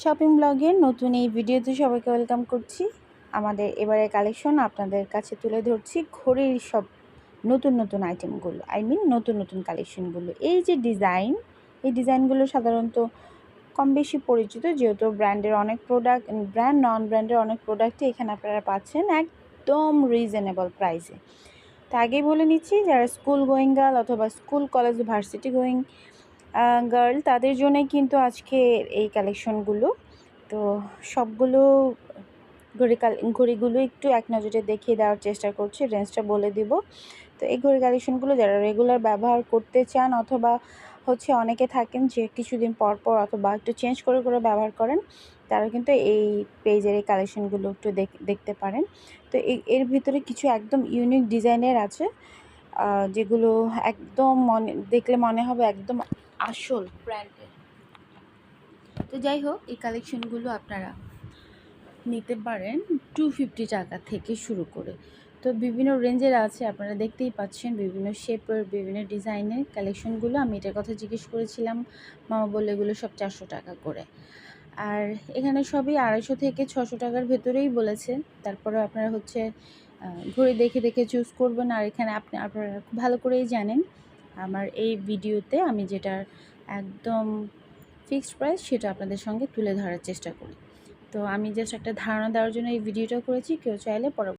Shopping ব্লগের নতুন এই ভিডিওতে সবাইকে ওয়েলকাম করছি। আমাদের এবারে কালেকশন আপনাদের কাছে তুলে ধরছি ঘড়ির সব নতুন নতুন আইটেমগুলো আই মিন নতুন নতুন কালেকশনগুলো এই যে ডিজাইন এই ডিজাইনগুলো সাধারণত কম বেশি পরিচিত, যেহেতু ব্র্যান্ডের অনেক প্রোডাক্ট ব্র্যান্ড নন ব্র্যান্ডের অনেক প্রোডাক্টই এখানে আপনারা পাচ্ছেন একদম রিজনেবল প্রাইসে তো আগেই বলে নিচ্ছি, যারা স্কুল গোয়িং গার্ল অথবা school college varsity going girl তাদের জন্য কিন্তু আজকে এই কালেকশনগুলো তো সবগুলো ঘড়ি ঘড়িগুলো একটু এক নজরে দেখিয়ে দেওয়ার চেষ্টা করছি রেঞ্জটা বলে দিব। তো এই ঘড়ি কালেকশনগুলো যারা রেগুলার ব্যবহার করতে চান অথবা হচ্ছে অনেকে থাকেন যে কিছুদিন পর পর অথবা একটু চেঞ্জ করে করে ব্যবহার করেন, তারা কিন্তু এই পেজের এই কালেকশনগুলো একটু দেখতে পারেন। তো এর ভিতরে কিছু একদম ইউনিক ডিজাইনের আছে যেগুলো একদম মনে, দেখলে মনে হবে একদম আসল ব্র্যান্ডের তো যাই হোক, এই কালেকশনগুলো আপনারা নিতে পারেন টু ফিফটি টাকা থেকে শুরু করে। তো বিভিন্ন রেঞ্জের আছে, আপনারা দেখতেই পাচ্ছেন বিভিন্ন শেপের বিভিন্ন ডিজাইনের কালেকশনগুলো আমি এটার কথা জিজ্ঞেস করেছিলাম, মামা বললে এগুলো সব চারশো টাকা করে। আর এখানে সবই আড়াইশো থেকে ছশো টাকার ভেতরেই বলেছে। তারপরে আপনারা হচ্ছে ঘড়ি দেখে দেখে চুজ করবেন। আর এখানে আপনি, আপনারা ভালো করেই জানেন আমার এই ভিডিওতে আমি যেটার একদম ফিক্সড প্রাইস সেটা আপনাদের সঙ্গে তুলে ধরার চেষ্টা করি। তো আমি জাস্ট একটা ধারণা দেওয়ার জন্য এই ভিডিওটা করেছি, কেউ চাইলে পরে